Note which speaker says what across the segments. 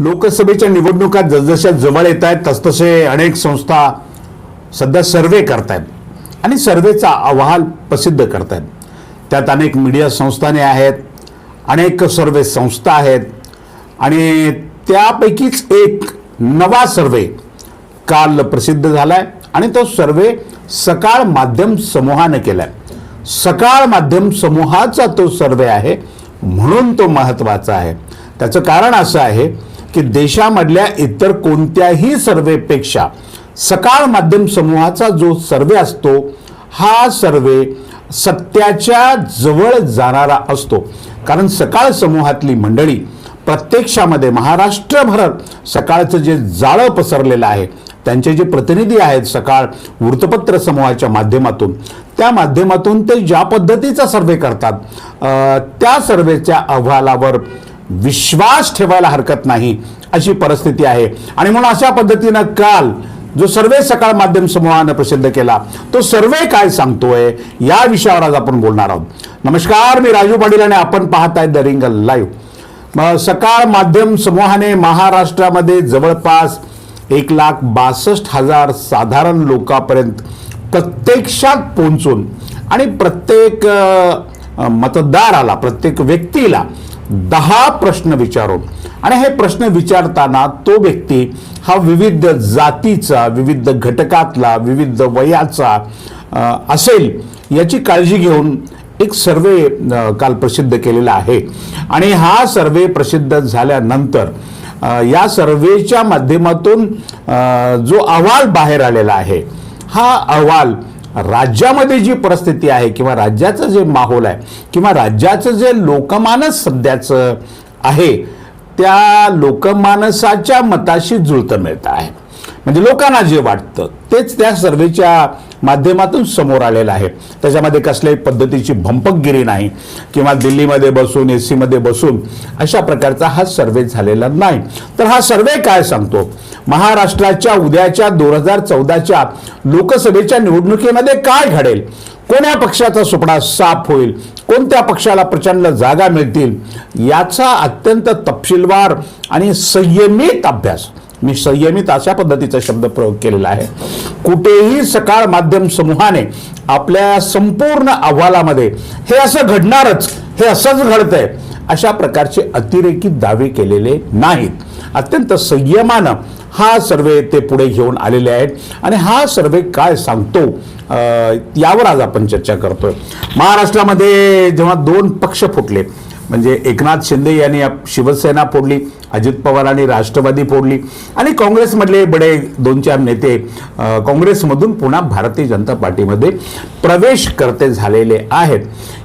Speaker 1: लोकसभेच्या निवडणुका जसजशा जवळ येत आहेत तसतसे अनेक संस्था सध्या सर्वे करतायत आणि सर्वेचा अहवाल प्रसिद्ध करतायत. त्यात अनेक मीडिया संस्थाने आहेत अनेक सर्वे संस्था आहेत आणि त्यापैकीच एक नवा सर्वे काल प्रसिद्ध झाला आहे आणि तो सर्वे सकाळ माध्यम समूहाने आहे सकाळ माध्यम समूहाचा तो सर्वे आहे म्हणून तो महत्त्वाचा आहे. त्याचं कारण असं आहे की देशामधल्या इतर कोणत्याही सर्वेपेक्षा सकाळ माध्यम समूहाचा जो सर्वे असतो हा सर्वे सत्याच्या जवळ जाणारा असतो. कारण सकाळ समूहातली मंडळी प्रत्यक्षामध्ये महाराष्ट्रभरात सकाळचं जे जाळं पसरलेलं आहे त्यांचे जे प्रतिनिधी आहेत सकाळ वृत्तपत्र समूहाच्या माध्यमातून त्या माध्यमातून ते ज्या पद्धतीचा सर्वे करतात त्या सर्वेच्या अहवालावर विश्वास ठेवायला हरकत नाही अशी परिस्थिती आहे. आणि म्हणून अशा पद्धतीनं काल जो सर्वे सकाळ माध्यम समूहानं प्रसिद्ध केला तो सर्वे काय सांगतोय या विषयावर आज आपण बोलणार आहोत. नमस्कार मी राजू पाटील आणि आपण पाहताय द रिंगल लाईव्ह. मग सकाळ माध्यम समूहाने महाराष्ट्रामध्ये जवळपास एक लाख बासष्ट हजार साधारण लोकांपर्यंत प्रत्यक्षात पोहोचून आणि प्रत्येक मतदाराला प्रत्येक व्यक्तीला दहा प्रश्न विचारून. आणि हे प्रश्न विचारताना तो व्यक्ती हा विविध जातीचा विविध घटकातला विविध वयाचा असेल याची काळजी घेऊन एक सर्वे काल प्रसिद्ध केलेला आहे. आणि हा सर्वे प्रसिद्ध झाल्यानंतर या सर्वेच्या माध्यमातून जो अहवाल बाहेर आलेला आहे हा अहवाल राज्यामध्ये जी परिस्थिती आहे किंवा राज्याचं जे माहोल आहे किंवा राज्याचं जे लोकमानस सध्याचं आहे त्या लोकमानसाच्या मताशी जुळतं मिळतं आहे. म्हणजे लोकांना जे वाटतं तेच त्या सर्वेच्या माध्यमातून समोर आलेला आहे. त्याच्यामध्ये कसल्याही पद्धतीची भंपकगिरी नाही किंवा दिल्लीमध्ये बसून ए सीमध्ये बसून अशा प्रकारचा हा सर्वे झालेला नाही. तर हा सर्वे काय सांगतो? महाराष्ट्राच्या उद्याच्या दोन हजार चौदाच्या लोकसभेच्या निवडणुकीमध्ये काय घडेल? कोण्या पक्षाचा सुपडा साफ होईल? कोणत्या पक्षाला प्रचंड जागा मिळतील? याचा अत्यंत तपशीलवार आणि संयमित अभ्यास मी संयमित अशा पद्धतीचा शब्द प्रयोग केलेला आहे. कुठेही सकाळ माध्यम समूहाने आपल्या संपूर्ण अहवालामध्ये हे असं घडणारच हे असंच घडतंय अशा प्रकारचे अतिरेकी दावे केलेले नाहीत. अत्यंत संयमानं हा सर्वे ते पुढे घेऊन आलेले आहेत. आणि हा सर्वे काय सांगतो यावर आज आपण चर्चा करतोय. महाराष्ट्रामध्ये जेव्हा दोन पक्ष फुटले म्हणजे एकनाथ शिंदे यांनी शिवसेना फोडली अजित पवारांनी राष्ट्रवादी फोडली. आणि काँग्रेसमधले बडे दोन चार नेते काँग्रेसमधून पुन्हा भारतीय जनता पार्टीमध्ये प्रवेश करते झालेले आहेत.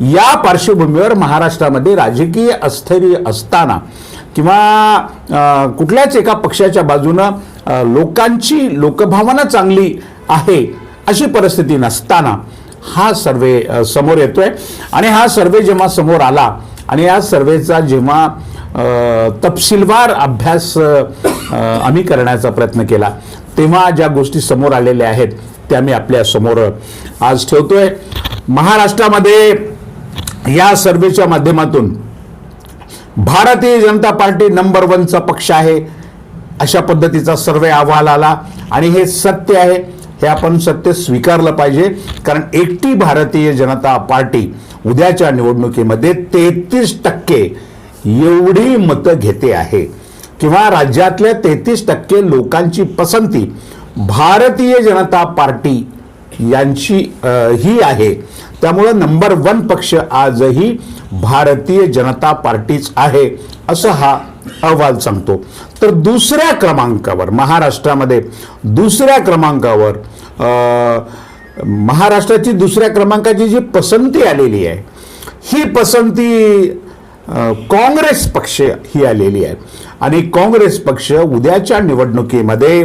Speaker 1: या पार्श्वभूमीवर महाराष्ट्रामध्ये राजकीय अस्थैर्य असताना किंवा कुठल्याच एका पक्षाच्या बाजूनं लोकांची लोकभावना चांगली आहे अशी परिस्थिती नसताना हा सर्वे समोर येतोय. आणि हा सर्वे जेव्हा समोर आला आणि या सर्वेचा जेव्हा तपशीलवार अभ्यास आम्ही करण्याचा प्रयत्न केला तेव्हा ज्या गोष्टी समोर आलेल्या आहेत त्या मी आपल्यासमोर आज ठेवतोय. महाराष्ट्रामध्ये या सर्वेच्या माध्यमातून भारतीय जनता पार्टी नंबर वनचा पक्ष आहे अशा पद्धतीचा सर्वे अहवाल आला आणि हे सत्य आहे हे आपण सत्य स्वीकारलं पाहिजे कारण एकटी भारतीय जनता पार्टी उद्याच्या निवडणुकीमध्ये तेहतीस टक्के एवढी मतं घेते आहे. किंवा राज्यातल्या तेहतीस टक्के लोकांची पसंती भारतीय जनता पार्टी यांची ही आहे. त्यामुळं नंबर वन पक्ष आजही भारतीय जनता पार्टीच आहे असं हा अहवाल सांगतो. तर दुसऱ्या क्रमांकावर महाराष्ट्रामध्ये दुसऱ्या क्रमांकावर महाराष्ट्राची दुसऱ्या क्रमांकाची जी पसंती आलेली आहे ही पसंती काँग्रेस पक्ष ही आलेली आहे. आणि काँग्रेस पक्ष उद्याच्या निवडणुकीमध्ये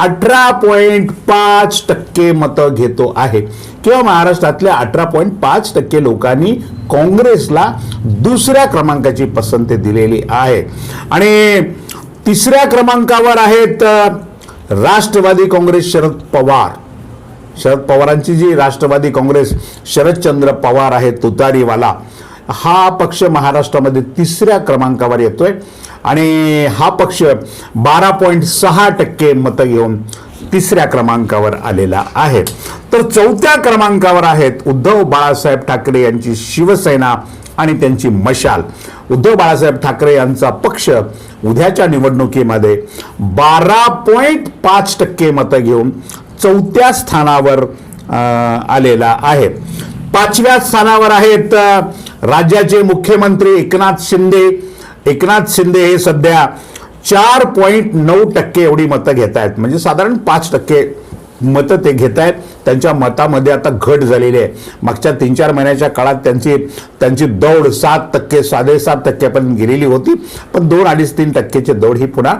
Speaker 1: अठरा पॉईंट पाच टक्के मतं घेतो आहे. किंवा महाराष्ट्रातल्या अठरा पॉईंट पाच टक्के लोकांनी काँग्रेसला दुसऱ्या क्रमांकाची पसंती दिलेली आहे. आणि तिसऱ्या क्रमांकावर आहेत राष्ट्रवादी काँग्रेस शरद पवार. शरद पवारांची जी राष्ट्रवादी काँग्रेस शरदचंद्र पवार आहे तुतारीवाला हा पक्ष महाराष्ट्रामध्ये तिसऱ्या क्रमांकावर येतोय. आणि हा पक्ष बारा पॉईंट सहा टक्के मतं घेऊन तिसऱ्या क्रमांकावर आलेला आहे. तर चौथ्या क्रमांकावर आहेत उद्धव बाळासाहेब ठाकरे यांची शिवसेना आणि त्यांची मशाल. उद्धव बाळासाहेब ठाकरे यांचा पक्ष उद्याच्या निवडणुकीमध्ये बारा पॉईंट पाच टक्के मतं घेऊन चौथ्या स्थानावर आलेला आहे. पाचव्या स्थानावर आहेत राज्याचे मुख्यमंत्री एकनाथ शिंदे. एकनाथ शिंदे हे सध्या चार पॉईंट नऊ टक्के एवढी मतं घेत आहेत. म्हणजे साधारण पाच टक्के मतं ते घेत आहेत. त्यांच्या मतामध्ये आता घट झालेली आहे. मागच्या तीन चार महिन्याच्या काळात त्यांची त्यांची दौड सात टक्के साडेसात टक्क्यापर्यंत गेलेली होती. पण दोन अडीच तीन टक्केची दौड ही पुन्हा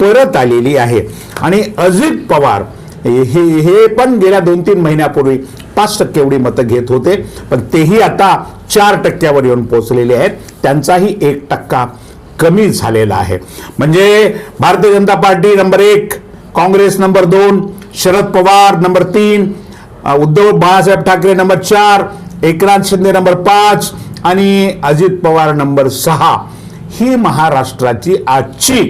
Speaker 1: परत आलेली आहे. आणि अजित पवार हे हे पण गेल्या दोन तीन महिन्यापूर्वी पाच टक्के एवढी मतं घेत होते. पण तेही आता चार टक्क्यावर येऊन पोहोचलेले आहेत. त्यांचाही एक टक्का कमी झालेला आहे. म्हणजे भारतीय जनता पार्टी नंबर एक काँग्रेस नंबर दोन शरद पवार नंबर तीन उद्धव बाळासाहेब ठाकरे नंबर चार एकनाथ शिंदे नंबर पाच आणि अजित पवार नंबर सहा ही महाराष्ट्राची आजची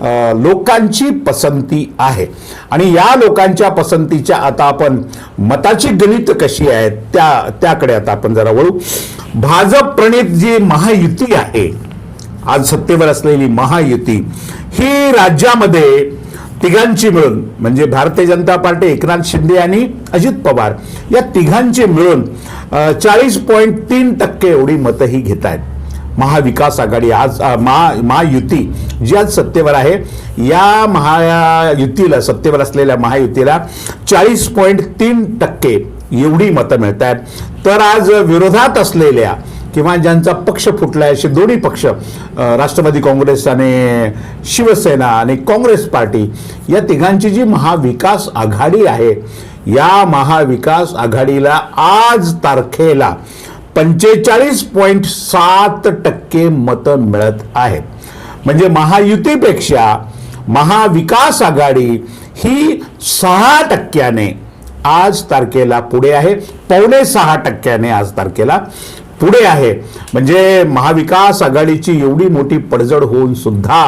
Speaker 1: लोकांची पसंती आहे. आणि या लोकांच्या पसंतीच्या आता आपण मताची गणित कशी आहे त्या त्याकडे आता आपण जरा वळू. भाजप प्रणित जी महायुती आहे आज सत्तेवर असलेली महायुती ही राज्यामध्ये तिघांची मिळून म्हणजे भारतीय जनता पार्टी एकनाथ शिंदे आणि अजित पवार या तिघांची मिळून चाळीस पॉईंट तीन टक्के एवढी मतंही घेत आहेत महाविकास आघाडी आज महा महायुती जी आज सत्तेवर आहे या महायुतीला सत्तेवर असलेल्या महायुतीला चाळीस पॉईंट तीन टक्के एवढी मतं मिळत आहेत तर आज विरोधात असलेल्या किंवा ज्यांचा पक्ष फुटलाय असे दोन्ही पक्ष राष्ट्रवादी काँग्रेस आणि शिवसेना आणि काँग्रेस पार्टी या तिघांची जी महाविकास आघाडी आहे या महाविकास आघाडीला आज तारखेला पंचेचाळीस पॉईंट सात टक्के मतं मिळत आहेत. म्हणजे महायुतीपेक्षा महाविकास आघाडी ही सहा टक्क्याने आज तारखेला पुढे आहे. पावणे सहा टक्क्याने आज तारखेला पुढे आहे. म्हणजे महाविकास आघाडीची एवढी मोठी पडझड होऊन सुद्धा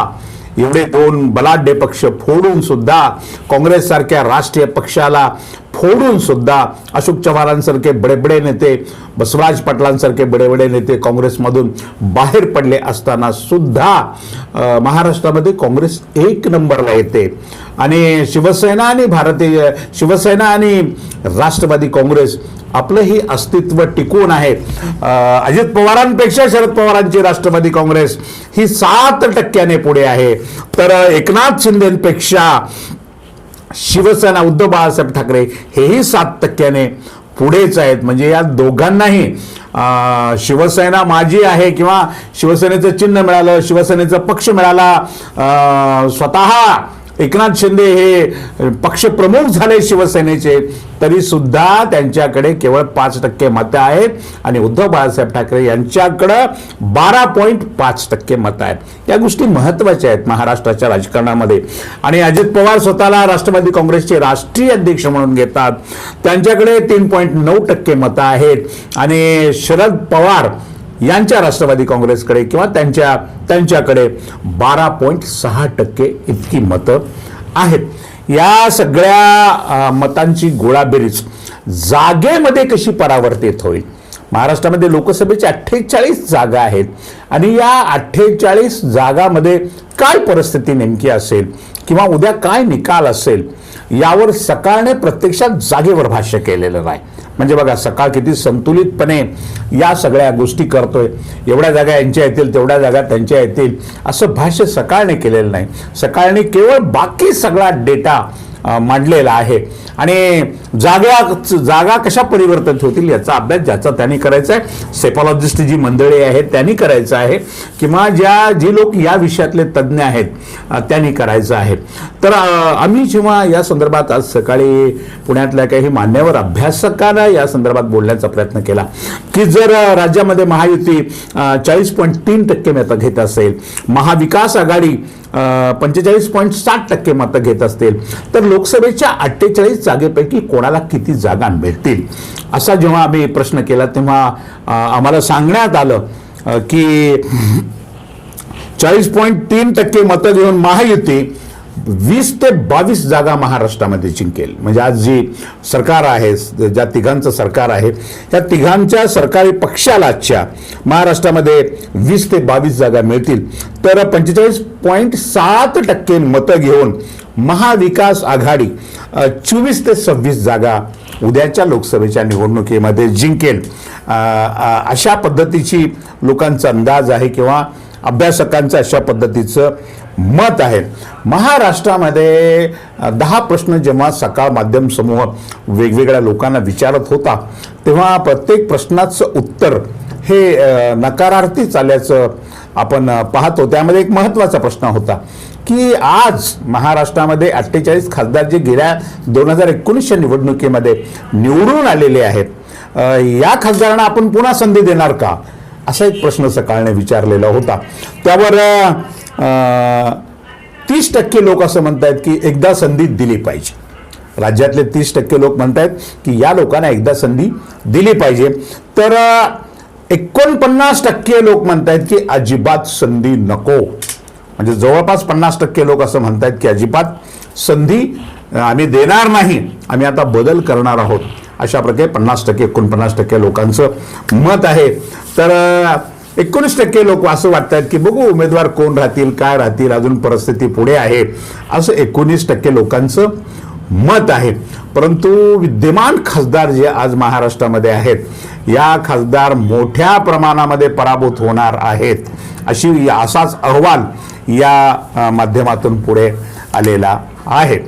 Speaker 1: एवढे दोन बलाढ्य पक्ष फोडून सुद्धा काँग्रेस सारख्या राष्ट्रीय पक्षाला फोडून सुद्धा अशोक चव्हाणांसारखे बडेबडे नेते बसवराज पाटलांसारखे बडेबडे नेते काँग्रेसमधून बाहेर पडले असताना सुद्धा महाराष्ट्रामध्ये काँग्रेस एक नंबरला येते. आणि शिवसेना आणि भारतीय शिवसेना आणि राष्ट्रवादी काँग्रेस आपलं ही अस्तित्व टिकून आहे. अजित पवारांपेक्षा शरद पवारांची राष्ट्रवादी काँग्रेस ही सात टक्क्याने पुढे आहे. तर एकनाथ शिंदेपेक्षा शिवसेना उद्धव बाळासाहेब ठाकरे हेही सात टक्क्याने पुढेच आहेत. म्हणजे या दोघांनाही शिवसेना माझी आहे किंवा शिवसेनेचं चिन्ह मिळालं शिवसेनेचा पक्ष मिळाला स्वतः एकनाथ शिंदे हे पक्षप्रमुख झाले शिवसेनेचे तरी सुद्धा त्यांच्याकडे केवळ पाच टक्के मतं आहेत. आणि उद्धव बाळासाहेब ठाकरे यांच्याकडं बारा पॉईंट पाच टक्के मतं आहेत. या गोष्टी महत्त्वाच्या आहेत महाराष्ट्राच्या राजकारणामध्ये. आणि अजित पवार स्वतःला राष्ट्रवादी काँग्रेसचे राष्ट्रीय अध्यक्ष म्हणून घेतात. त्यांच्याकडे तीन पॉईंट नऊ टक्के मतं आहेत. आणि शरद पवार यांच्या राष्ट्रवादी काँग्रेसकडे किंवा त्यांच्या त्यांच्याकडे बारा पॉईंट सहा टक्के इतकी मतं आहेत. या सगळ्या मतांची गोळाबेरीज जागेमध्ये कशी परावर्तित होईल? महाराष्ट्रामध्ये लोकसभेचे अठ्ठेचाळीस जागा आहेत आणि या अठ्ठेचाळीस जागामध्ये काय परिस्थिती नेमकी असेल किंवा उद्या काय निकाल असेल यावर सकाळने प्रत्यक्षात जागेवर भाष्य केलेलं नाही. म्हणजे बघा सकाळ किती संतुलितपणे या सगळ्या गोष्टी करतोय. एवढ्या जागा यांच्या येतील तेवढ्या जागा त्यांच्या येतील. असं भाष्य सकाळने केलेलं नाही. सकाळने केवळ बाकी सगळा डेटा मांडलेला आहे. आणि जागा जागा कशा परिवर्तित होतील याचा अभ्यास ज्याचा त्यांनी करायचा आहे. सेपॉलॉजिस्ट जी मंडळी आहेत त्यांनी करायचं आहे. किंवा ज्या जे लोक या विषयातले तज्ज्ञ आहेत त्यांनी करायचं आहे. तर आम्ही जेव्हा या संदर्भात आज सकाळी पुण्यातल्या काही मान्यवर अभ्यासकांना या संदर्भात बोलण्याचा प्रयत्न केला की जर राज्यामध्ये महायुती चाळीस पॉईंट तीन टक्के मतं घेत असेल महाविकास आघाडी पंचेचाळीस पॉईंट साठ टक्के मतं घेत असतील तर लोकसभेच्या अठ्ठेचाळीस जागेपैकी कोणाला किती जागा मिळतील? असा जेव्हा आम्ही प्रश्न केला तेव्हा आम्हाला सांगण्यात आलं की चाळीस पॉईंट तीन टक्के मतं घेऊन महायुती वीस ते बावीस जागा महाराष्ट्रामध्ये जिंकेल. म्हणजे आज जी सरकार आहे ज्या तिघांचं सरकार आहे त्या तिघांच्या सरकारी पक्षाला आजच्या महाराष्ट्रामध्ये वीस ते बावीस जागा मिळतील. तर पंचेचाळीस पॉईंट सात टक्के मतं घेऊन महाविकास आघाडी चोवीस ते सव्वीस जागा उद्याच्या लोकसभेच्या निवडणुकीमध्ये जिंकेल. अशा पद्धतीची लोकांचा अंदाज आहे किंवा अभ्यासकांचं अशा पद्धतीचं मत आहे. महाराष्ट्रामध्ये दहा प्रश्न जेव्हा सकाळ माध्यम समूह वेगवेगळ्या लोकांना विचारत होता तेव्हा प्रत्येक प्रश्नाचं उत्तर हे नकारार्थीच आल्याचं आपण पाहतो. त्यामध्ये एक महत्त्वाचा प्रश्न होता. की आज महाराष्ट्रामध्ये अठ्ठेचाळीस खासदार जे गेल्या दोन हजार एकोणीसच्या निवडणुकीमध्ये निवडून आलेले आहेत. या खासदारांना आपण पुन्हा संधी देणार का? असा एक प्रश्न सकाळने विचारलेला होता. त्यावर तीस टक्के लोक असं म्हणतायत की एकदा संधी दिली पाहिजे. राज्यातले तीस टक्के लोक म्हणतायत की या लोकांना एकदा संधी दिली पाहिजे. तर एकोणपन्नास टक्के लोक म्हणतायत की अजिबात संधी नको. म्हणजे जवळपास पन्नास टक्के लोक असं म्हणतात की अजिबात संधी आम्ही देणार नाही. आम्ही आता बदल करणार आहोत. अशा प्रकारे पन्नास टक्के एकोणपन्नास टक्के लोकांचं मत आहे. तर एकोणीस टक्के लोक असं वाटतात की बघू उमेदवार कोण राहतील काय राहतील अजून परिस्थिती पुढे आहे. असं एकोणीस टक्के लोकांचं मत आहे. परंतु विद्यमान खासदार जे आज महाराष्ट्रामध्ये आहेत या खासदार मोठ्या प्रमाणामध्ये पराभूत होणार आहेत. अशी असाच अहवाल या माध्यमातून पुढे आलेला आहे.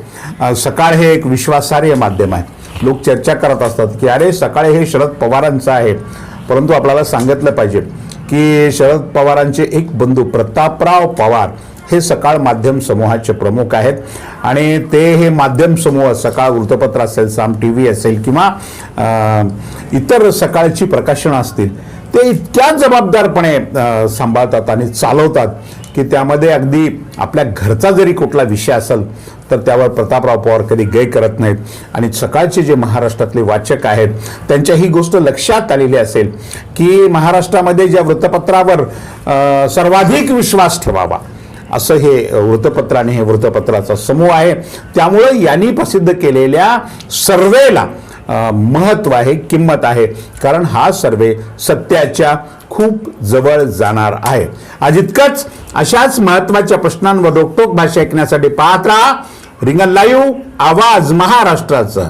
Speaker 1: सकाळ हे एक विश्वासार्ह माध्यम आहे. लोक चर्चा करत असतात की अरे सकाळ हे शरद पवारांचं आहे. परंतु आपल्याला सांगितलं पाहिजे की शरद पवारांचे एक बंधू प्रतापराव पवार हे सकाळ माध्यम समूहाचे प्रमुख आहेत. आणि ते हे माध्यम समूह सकाळ वृत्तपत्र असेल साम टी व्ही असेल किंवा इतर सकाळची प्रकाशनं असतील ते इतक्या जबाबदारपणे सांभाळतात आणि चालवतात की त्यामध्ये अगदी आपल्या घरचा जरी कुठला विषय असेल तर त्यावर प्रतापराव पवार कधी गय करत नाहीत. आणि सकाळचे जे महाराष्ट्रातले वाचक आहेत त्यांच्या ही गोष्ट लक्षात आलेली असेल की महाराष्ट्रामध्ये ज्या वृत्तपत्रावर सर्वाधिक विश्वास ठेवावा असं हे वृत्तपत्र आणि हे वृत्तपत्राचा समूह आहे. त्यामुळे यांनी प्रसिद्ध केलेल्या सर्वेला महत्त्व आहे किंमत आहे. कारण हा सर्वे सत्याच्या खूप जवळ जाणार आहे. आज इतकंच अशाच महत्त्वाच्या प्रश्नांवर रोकटोक भाषा ऐकण्यासाठी पाहत राहा. रिंगण लाईव्ह आवाज महाराष्ट्राचा.